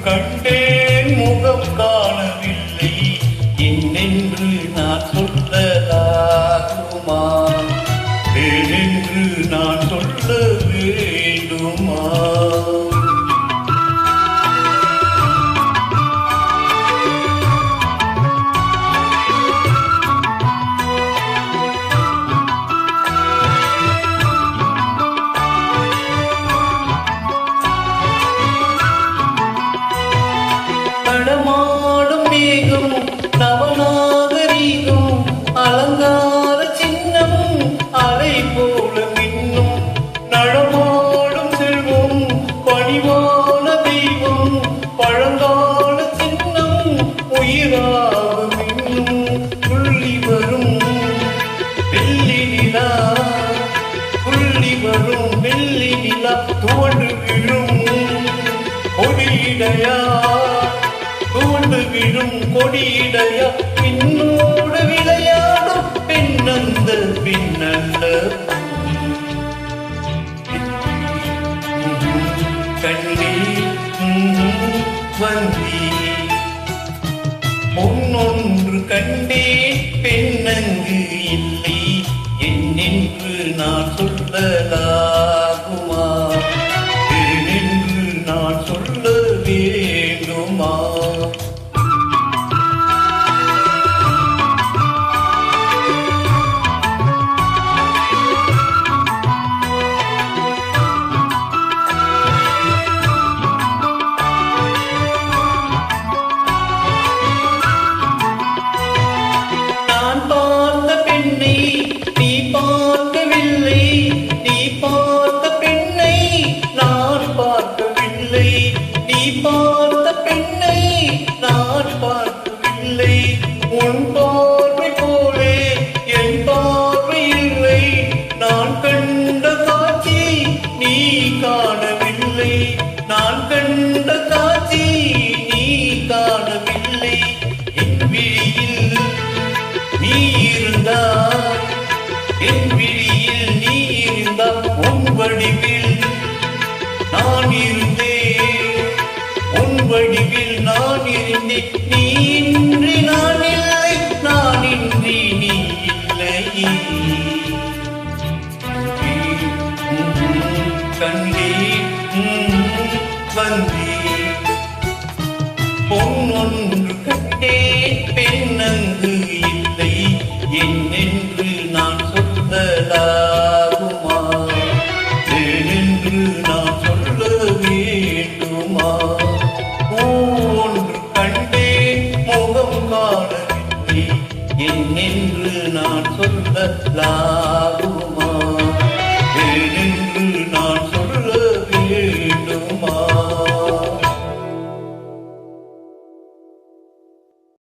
கண்டே நிலா. புள்ளி வரும் வெள்ளி நிலா துவண்டு விழும் கொடியிடையா. துவண்டு விழும் கொடியிடையா. பின்னோடு விளையாடும் பின்னந்த பின்னந்த கண்ணி வந்தி. பொன்னொன்று கண்டே பெண்ணங்கு. என்னென்று நான் சொல்லலாகுமா வடிவில் நான் இருந்தேன். உன் வடிவில் நான் இருந்தேன். நீ இன்றி நான் இல்லை நான் இன்றி நீ இல்லை. கண்டே வந்தே பொன்னொன்று வாழவில்லை என்னென்று நான் சொல்ல